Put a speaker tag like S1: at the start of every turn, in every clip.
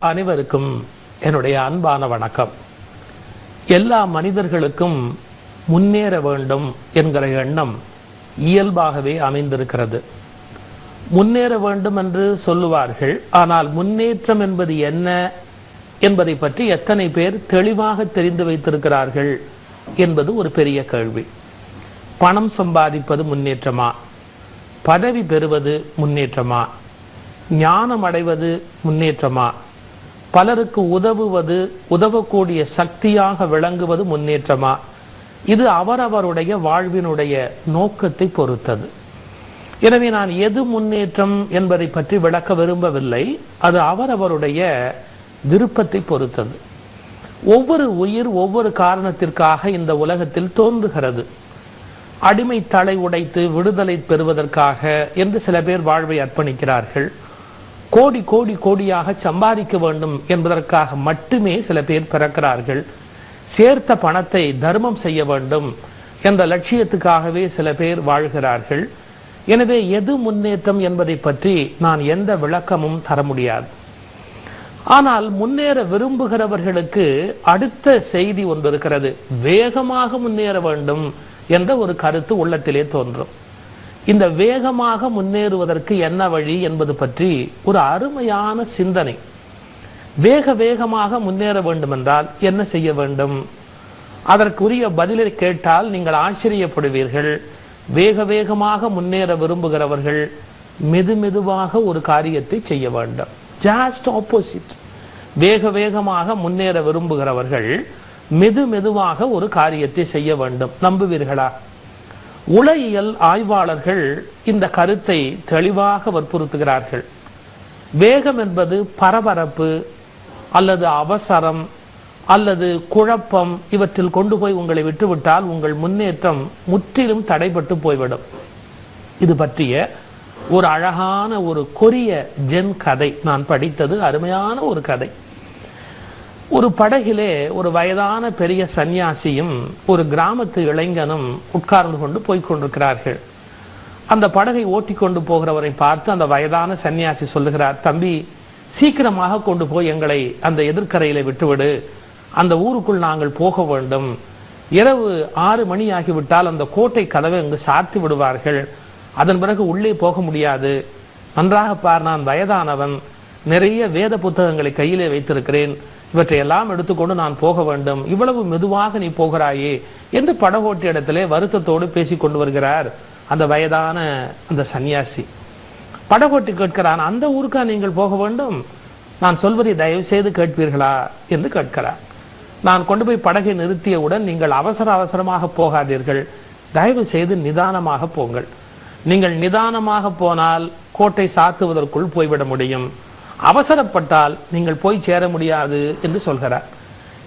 S1: அனைவருக்கும் என்னுடைய அன்பான வணக்கம். எல்லா மனிதர்களுக்கும் முன்னேற வேண்டும் என்கிற எண்ணம் இயல்பாகவே அமைந்திருக்கிறது. முன்னேற வேண்டும் என்று சொல்லுவார்கள் ஆனால் முன்னேற்றம் என்பது என்ன என்பதை பற்றி எத்தனை பேர் தெளிவாக தெரிந்து வைத்திருக்கிறார்கள் என்பது ஒரு பெரிய கேள்வி. பணம் சம்பாதிப்பது முன்னேற்றமா? பதவி பெறுவது முன்னேற்றமா? ஞானம் அடைவது முன்னேற்றமா? பலருக்கு உதவுவது உதவக்கூடிய சக்தியாக விளங்குவது முன்னேற்றமா? இது அவரவருடைய வாழ்வினுடைய நோக்கத்தை பொறுத்தது. எனவே நான் எது முன்னேற்றம் என்பதை பற்றி விளக்க விரும்பவில்லை. அது அவரவருடைய விருப்பத்தை பொறுத்தது. ஒவ்வொரு உயிர் ஒவ்வொரு காரணத்திற்காக இந்த உலகத்தில் தோன்றுகிறது. அடிமை தலை உடைத்து விடுதலை பெறுவதற்காக என்று சில பேர் வாழ்வை அர்ப்பணிக்கிறார்கள். கோடி கோடி கோடியாக சம்பாதிக்க வேண்டும் என்பதற்காக மட்டுமே சில பேர் பிறக்கிறார்கள். சேர்த்த பணத்தை தர்மம் செய்ய வேண்டும் என்ற லட்சியத்துக்காகவே சில பேர் வாழ்கிறார்கள். எனவே எது முன்னேற்றம் என்பதை பற்றி நான் எந்த விளக்கமும் தர முடியாது. ஆனால் முன்னேற விரும்புகிறவர்களுக்கு அடுத்த செய்தி ஒன்று இருக்கிறது. வேகமாக முன்னேற வேண்டும் என்ற ஒரு கருத்து உள்ளத்திலே தோன்றும். இந்த வேகமாக முன்னேறுவதற்கு என்ன வழி என்பது பற்றி ஒரு அருமையான சிந்தனை. வேக வேகமாக முன்னேற வேண்டும் என்றால் என்ன செய்ய வேண்டும்? அதற்குரிய பதிலை கேட்டால் நீங்கள் ஆச்சரியப்படுவீர்கள். வேக வேகமாக முன்னேற விரும்புகிறவர்கள் மெது மெதுவாக ஒரு காரியத்தை செய்ய வேண்டும். ஜாஸ்ட் ஆப்போசிட் வேக வேகமாக முன்னேற விரும்புகிறவர்கள் மெது மெதுவாக ஒரு காரியத்தை செய்ய வேண்டும். நம்புவீர்களா? உலகியல் ஆய்வாளர்கள் இந்த கருத்தை தெளிவாக வற்புறுத்துகிறார்கள். வேகம் என்பது பரபரப்பு அல்லது அவசரம் அல்லது குழப்பம் இவற்றில் கொண்டு போய் உங்களை விட்டுவிட்டால் உங்கள் முன்னேற்றம் முற்றிலும் தடைபட்டு போய்விடும். இது பற்றிய ஒரு அழகான ஒரு கொரிய ஜென் கதை. நான் படித்தது அருமையான ஒரு கதை. ஒரு படகிலே ஒரு வயதான பெரிய சந்நியாசியும் ஒரு கிராமத்து இளைஞனும் உட்கார்ந்து கொண்டு போய்கொண்டிருக்கிறார்கள் அந்த படகை ஓட்டி கொண்டு போகிறவரை பார்த்து அந்த வயதான சன்னியாசி சொல்லுகிறார் தம்பி சீக்கிரமாக கொண்டு போய் எங்களை அந்த எதிர்க்கரையில விட்டுவிடு. அந்த ஊருக்குள் நாங்கள் போக வேண்டும். இரவு ஆறு மணி ஆகிவிட்டால் அந்த கோட்டை கதவை அங்கு சாத்தி விடுவார்கள். அதன் பிறகு உள்ளே போக முடியாது. நன்றாக பார் நான் வயதானவன். நிறைய வேத புத்தகங்களை கையிலே வைத்திருக்கிறேன். இவற்றையெல்லாம் எடுத்துக்கொண்டு நான் போக வேண்டும். இவ்வளவு மெதுவாக நீ போகிறாயே என்று படகோட்டி இடத்திலே வருத்தத்தோடு பேசி கொண்டு வருகிறார் அந்த வயதான அந்த சன்னியாசி. படகோட்டி கேட்கிறான் அந்த ஊருக்கா நீங்கள் போக வேண்டும்? நான் சொல்வதை தயவு செய்து கேட்பீர்களா? என்று கேட்கிறார். நான் கொண்டு போய் படகை நிறுத்தியவுடன் நீங்கள் அவசர அவசரமாக போகாதீர்கள். தயவு செய்து நிதானமாக போங்கள். நீங்கள் நிதானமாக போனால் கோட்டை சாத்துவதற்குள் போய்விட முடியும். அவசரப்பட்டால் நீங்கள் போய் சேர முடியாது என்று சொல்கிறார்.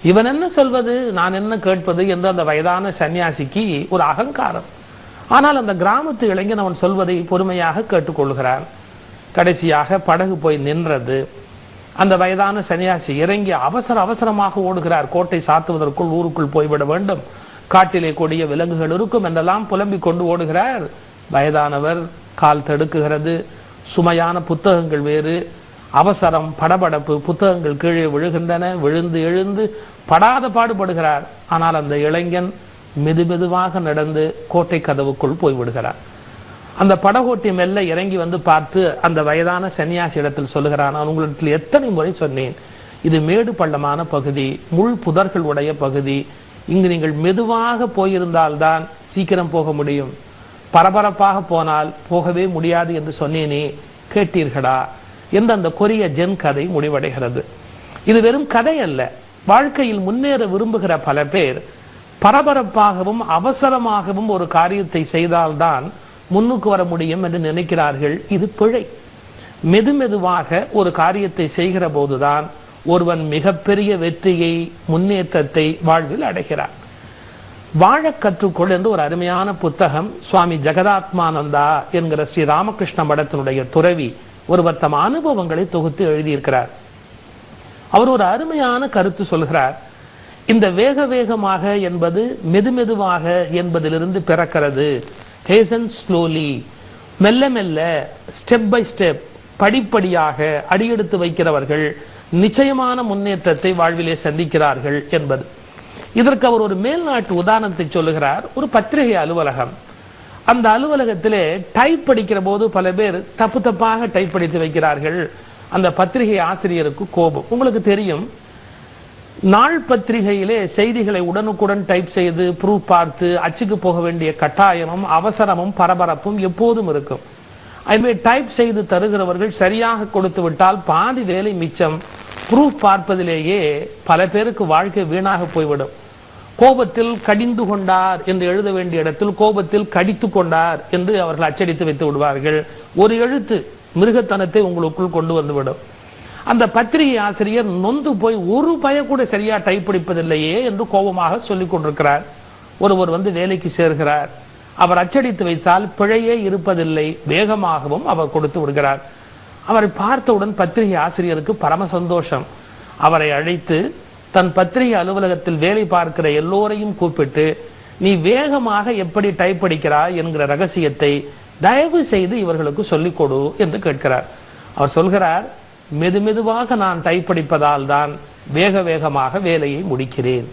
S1: இவன் என்ன சொல்வது? நான் என்ன கேட்பது? என்று அந்த வயதான சன்னியாசிக்கு ஒரு அகங்காரம். ஆனால் அந்த கிராமத்து இளைஞன் அவன் சொல்வதை பொறுமையாக கேட்டுக்கொள்கிறான். கடைசியாக படகு போய் நின்றது. அந்த வயதான சன்னியாசி இறங்கி அவசர அவசரமாக ஓடுகிறார். கோட்டை சாத்துவதற்குள் ஊருக்குள் போய்விட வேண்டும். காட்டிலே கொடிய விலங்குகள் இருக்கும் என்றெல்லாம் புலம்பிக் கொண்டு ஓடுகிறார். வயதானவர் கால் தடுக்குகிறது. சுமையான புத்தகங்கள் வேறு. அவசரம் படபடப்பு புத்தகங்கள் கீழே விழுகின்றன விழுந்து எழுந்து படாத பாடுபடுகிறார். ஆனால் அந்த இளைஞன் மெது மெதுவாக நடந்து கோட்டை கதவுக்குள் போய்விடுகிறார். அந்த படகோட்டி மெல்ல இறங்கி வந்து பார்த்து அந்த வயதான சன்னியாசி இடத்தில் சொல்லுகிறான் நான் உங்களிடத்தில் எத்தனை முறை சொன்னேன். இது மேடு பள்ளமான பகுதி முள் புதர்கள் உடைய பகுதி. இங்கு நீங்கள் மெதுவாக போயிருந்தால்தான் சீக்கிரம் போக முடியும். பரபரப்பாக போனால் போகவே முடியாது என்று சொன்னேனே கேட்டீர்களா? என்று அந்த கொரிய ஜென் கதை முடிவடைகிறது. இது வெறும் கதை அல்ல. வாழ்க்கையில் முன்னேற விரும்புகிற பல பேர் பரபரப்பாகவும் அவசரமாகவும் ஒரு காரியத்தை செய்தால்தான் முன்னுக்கு வர முடியும் என்று நினைக்கிறார்கள். இது பிழை. மெதுமெதுவாக ஒரு காரியத்தை செய்கிற போதுதான் ஒருவன் மிகப்பெரிய வெற்றியை முன்னேற்றத்தை வாழ்வில் அடைகிறார் வாழ கற்றுக்கொள் என்று ஒரு அருமையான புத்தகம் சுவாமி ஜெகதாத்மானந்தா என்கிற ஸ்ரீ ராமகிருஷ்ண மடத்தினுடைய துறவி ஒருவர் தம் அனுபவங்களை தொகுத்து எழுதியிருக்கிறார். அவர் ஒரு அருமையான கருத்து சொல்கிறார். இந்த வேக வேகமாக என்பது மெதுமெதுவாக என்பதிலிருந்து பிறக்கிறது. ஹேசன் ஸ்லோலி மெல்ல மெல்ல ஸ்டெப் பை ஸ்டெப் படிப்படியாக அடியெடுத்து வைக்கிறவர்கள் நிச்சயமான முன்னேற்றத்தை வாழ்விலே சந்திக்கிறார்கள் என்பது. இதற்கு அவர் ஒரு மேல்நாட்டு உதாரணத்தை சொல்லுகிறார். ஒரு பத்திரிகை அலுவலகம். அந்த அலுவலகத்திலே டைப் படிக்கிற போது பல பேர் தப்பு தப்பாக டைப் படித்து வைக்கிறார்கள். அந்த பத்திரிகை ஆசிரியருக்கு கோபம். உங்களுக்கு தெரியும் நாள் பத்திரிகையிலே செய்திகளை உடனுக்குடன் டைப் செய்து ப்ரூஃப் பார்த்து அச்சுக்கு போக வேண்டிய கட்டாயமும் அவசரமும் பரபரப்பும் எப்போதும் இருக்கும். எனவே டைப் செய்து தருகிறவர்கள் சரியாக கொடுத்து விட்டால் பாதி வேலை மிச்சம். ப்ரூஃப் பார்ப்பதிலேயே பல பேருக்கு வாழ்க்கை வீணாக போய்விடும். கோபத்தில் கடிந்து கொண்டார் என்று எழுத வேண்டிய இடத்தில் கோபத்தில் கடித்து கொண்டார் என்று அவர்கள் அச்சடித்து வைத்து விடுவார்கள். ஒரு எழுத்து மிருகத்தனத்தை உங்களுக்குள் கொண்டு வந்துவிடும். அந்த பத்திரிகை ஆசிரியர் நொந்து போய் ஒரு பய கூட சரியா டைப் பிடிப்பதில்லையே என்று கோபமாக சொல்லிக் கொண்டிருக்கிறார். ஒருவர் வந்து வேலைக்கு சேர்கிறார். அவர் அச்சடித்து வைத்தால் பிழையே இருப்பதில்லை. வேகமாகவும் அவர் கொடுத்து விடுகிறார். அவரை பார்த்தவுடன் பத்திரிகை ஆசிரியருக்கு பரம சந்தோஷம். அவரை அழைத்து தன் பத்திரிகை அலுவலகத்தில் வேலை பார்க்கிற எல்லோரையும் கூப்பிட்டு நீ வேகமாக எப்படி டைப் அடிக்கிறாய்? என்கிற ரகசியத்தை தயவு செய்து இவர்களுக்கு சொல்லிக் கொடு என்று கேட்கிறார். அவர் சொல்கிறார் மெதுமெதுவாக நான் டைப் அடிப்பதால் தான் வேக வேகமாக வேலையை முடிக்கிறேன்.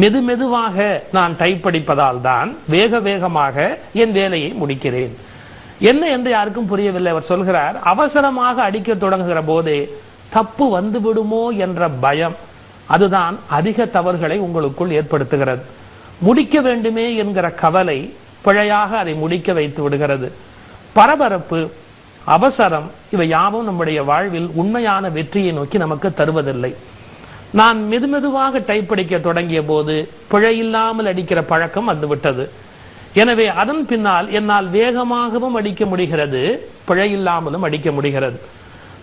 S1: மெது மெதுவாக நான் டைப் அடிப்பதால் தான் வேக வேகமாக என் வேலையை முடிக்கிறேன். என்ன என்று யாருக்கும் புரியவில்லை. அவர் சொல்கிறார் அவசரமாக அடிக்க தொடங்குகிற போதே தப்பு வந்து விடுமோ என்ற பயம் அதுதான் அதிக தவறுகளை உங்களுக்குள் ஏற்படுத்துகிறது. முடிக்க வேண்டுமே என்கிற கவலை பிழையாக அதை முடிக்க வைத்து விடுகிறது. பரபரப்பு அவசரம் இவை யாவும் நம்முடைய வாழ்வில் உண்மையான வெற்றியை நோக்கி நமக்கு தருவதில்லை. நான் மெதுமெதுவாக டைப் அடிக்க தொடங்கிய போது பிழை இல்லாமல் அடிக்கிற பழக்கம் வந்துவிட்டது. எனவே அதன் பின்னால் என்னால் வேகமாகவும் அடிக்க முடிகிறது பிழை இல்லாமலும் அடிக்க முடிகிறது.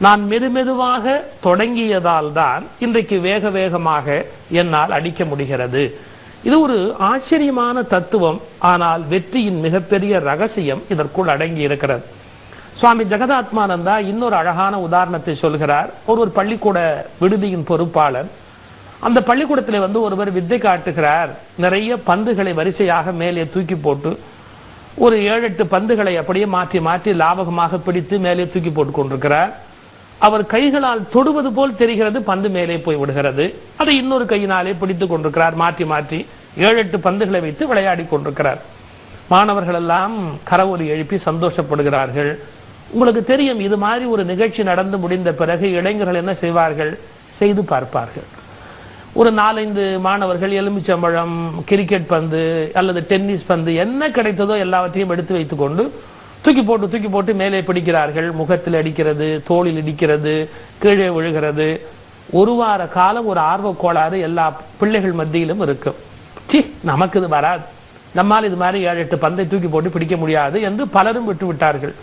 S1: நான் மெதுமெதுவாக தொடங்கியதால் தான் இன்றைக்கு வேக வேகமாக என்னால் அடிக்க முடிகிறது. இது ஒரு ஆச்சரியமான தத்துவம் ஆனால் வெற்றியின் மிகப்பெரிய ரகசியம் இதற்குள் அடங்கி இருக்கிறது. சுவாமி ஜெகதாத்மானந்தா இன்னொரு அழகான உதாரணத்தை சொல்கிறார். ஒருவர் பள்ளிக்கூட விடுதியின் பொறுப்பாளர். அந்த பள்ளிக்கூடத்தில் வந்து ஒருவர் வித்தை காட்டுகிறார். நிறைய பந்துகளை வரிசையாக மேலே தூக்கி போட்டு ஒரு ஏழு எட்டு பந்துகளை அப்படியே மாற்றி மாற்றி லாபகமாக பிடித்து மேலே தூக்கி போட்டு கொண்டிருக்கிறார். அவர் கைகளால் தொடுவது போல் தெரிகிறது பந்து மேலே போய் விடுகிறது. அதை இன்னொரு கையினாலே பிடித்துக் கொண்டிருக்கிறார் மாற்றி மாற்றி ஏழு எட்டு பந்துகளை வைத்து விளையாடி கொண்டிருக்கிறார். மாணவர்கள் எல்லாம் கரவொலி எழுப்பி சந்தோஷப்படுகிறார்கள். உங்களுக்கு தெரியும் இது மாதிரி ஒரு நிகழ்ச்சி நடந்து முடிந்த பிறகு இளைஞர்கள் என்ன செய்வார்கள்? செய்து பார்ப்பார்கள். ஒரு நாலஞ்சு மாணவர்கள் எலுமிச்சம்பழம் கிரிக்கெட் பந்து அல்லது டென்னிஸ் பந்து என்ன கிடைத்ததோ எல்லாவற்றையும் எடுத்து வைத்துக்கொண்டு தூக்கி போட்டு தூக்கி போட்டு மேலே பிடிக்கிறார்கள். முகத்தில் அடிக்கிறது தோளில் இடிக்கிறது கீழே விழுகிறது. ஒரு வார காலம் ஒரு ஆர்வ கோளாறு எல்லா பிள்ளைகள் மத்தியிலும் இருக்கும் சி நமக்கு இது வராது. நம்மால் இது மாதிரி ஏழு எட்டு பந்தை தூக்கி போட்டு பிடிக்க முடியாது என்று பலரும் விட்டு விட்டார்கள்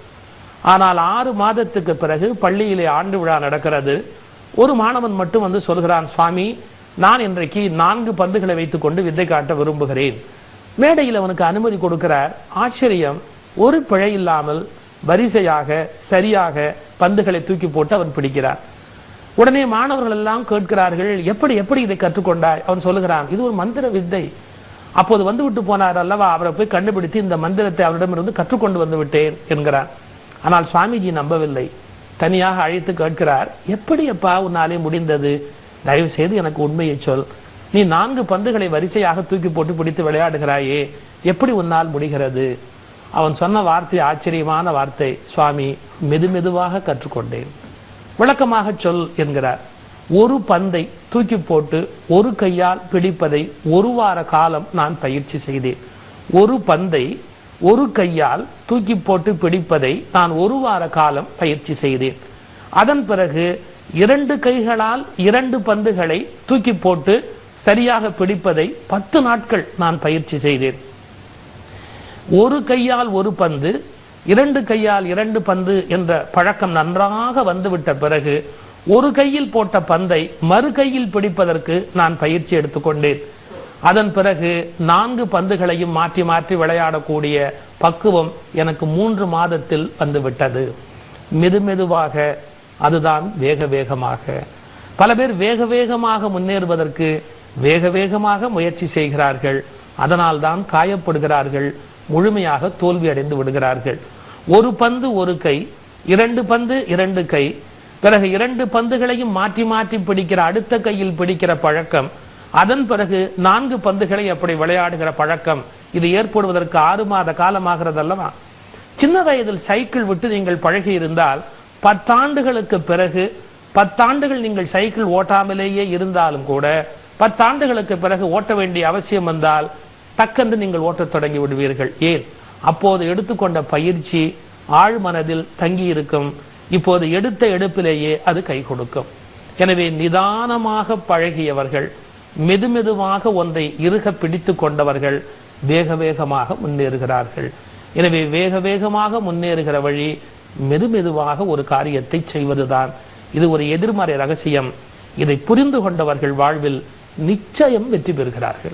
S1: ஆனால் ஆறு மாதத்துக்கு பிறகு பள்ளியிலே ஆண்டு விழா நடக்கிறது. ஒரு மாணவன் மட்டும் வந்து சொல்கிறான் சுவாமி நான் இன்றைக்கு நான்கு பந்துகளை வைத்துக்கொண்டு வித்தை காட்ட விரும்புகிறேன். மேடையில் அவனுக்கு அனுமதி கொடுக்கிறார். ஆச்சரியம். ஒரு பிழை இல்லாமல் வரிசையாக சரியாக பந்துகளை தூக்கி போட்டு அவன் பிடிக்கிறார் உடனே மாணவர்கள் எல்லாம் கேட்கிறார்கள் எப்படி எப்படி இதை கற்றுக்கொண்டாய்? அவன் சொல்லுகிறான் இது ஒரு மந்திர வித்தை. அப்போது வந்து விட்டு போனார் அல்லவா? அவரை போய் கண்டுபிடித்து இந்த மந்திரத்தை அவரிடமிருந்து கற்றுக்கொண்டு வந்து விட்டேன் என்கிறார் ஆனால் சுவாமிஜி நம்பவில்லை. தனியாக அழைத்து கேட்கிறார் எப்படி அப்பா உன்னாலே முடிந்தது? தயவு செய்து எனக்கு உண்மையை சொல். நீ நான்கு பந்துகளை வரிசையாக தூக்கி போட்டு பிடித்து விளையாடுகிறாயே எப்படி உன்னால் முடிகிறது? அவன் சொன்ன வார்த்தை ஆச்சரியமான வார்த்தை. சுவாமி மெதுமெதுவாக கற்றுக்கொண்டேன். விளக்கமாக சொல் என்கிறார். ஒரு பந்தை தூக்கி போட்டு ஒரு கையால் பிடிப்பதை ஒரு வார காலம் நான் பயிற்சி செய்தேன். ஒரு பந்தை ஒரு கையால் தூக்கி போட்டு பிடிப்பதை நான் ஒரு வார காலம் பயிற்சி செய்தேன். அதன் பிறகு இரண்டு கைகளால் இரண்டு பந்துகளை தூக்கி போட்டு சரியாக பிடிப்பதை பத்து நாட்கள் நான் பயிற்சி செய்தேன். ஒரு கையால் ஒரு பந்து இரண்டு கையால் இரண்டு பந்து என்ற பழக்கம் நன்றாக வந்துவிட்ட பிறகு ஒரு கையில் போட்ட பந்தை மறு கையில் பிடிப்பதற்கு நான் பயிற்சி எடுத்துக்கொண்டேன். அதன் பிறகு நான்கு பந்துகளையும் மாற்றி மாற்றி விளையாடக்கூடிய பக்குவம் எனக்கு மூன்று மாதத்தில் வந்துவிட்டது. மெதுமெதுவாக அதுதான் வேக வேகமாக. பல பேர் வேக வேகமாக முன்னேறுவதற்கு வேக வேகமாக முயற்சி செய்கிறார்கள். அதனால் தான் காயப்படுகிறார்கள். முழுமையாக தோல்வி அடைந்து விடுகிறார்கள். ஒரு பந்து ஒரு கை இரண்டு பந்து இரண்டு கை. பிறகு இரண்டு பந்துகளையும் மாற்றி மாற்றி பிடிக்கிற அடுத்த கையில் பிடிக்கிற பழக்கம். அதன் பிறகு நான்கு பந்துகளை அப்படி விளையாடுகிற பழக்கம். இது ஏற்படுவதற்கு ஆறு மாத காலமாகிறது அல்லவா சின்ன வயதில் சைக்கிள் விட்டு நீங்கள் பழகி இருந்தால் பத்தாண்டுகளுக்கு பிறகு பத்தாண்டுகள் நீங்கள் சைக்கிள் ஓட்டாமலேயே இருந்தாலும் கூட பத்தாண்டுகளுக்கு பிறகு ஓட்ட வேண்டிய அவசியம் வந்தால் டக்கென்று நீங்கள் ஓட்டத் தொடங்கி விடுவீர்கள். ஏன்? அப்போது எடுத்துக்கொண்ட பயிற்சி ஆழ் மனதில் தங்கி இருக்கும் இப்போது எடுத்த எடுப்பிலேயே அது கை கொடுக்கும். எனவே நிதானமாக பழகியவர்கள் மெதுமெதுவாக ஒன்றை இறுக பிடித்து கொண்டவர்கள் வேக வேகமாக முன்னேறுகிறார்கள். எனவே வேக வேகமாக முன்னேறுகிற வழி மெதுமெதுவாக ஒரு காரியத்தை செய்வதுதான். இது ஒரு எதிர்மறை ரகசியம். இதை புரிந்து கொண்டவர்கள் வாழ்வில் நிச்சயம் வெற்றி பெறுகிறார்கள்.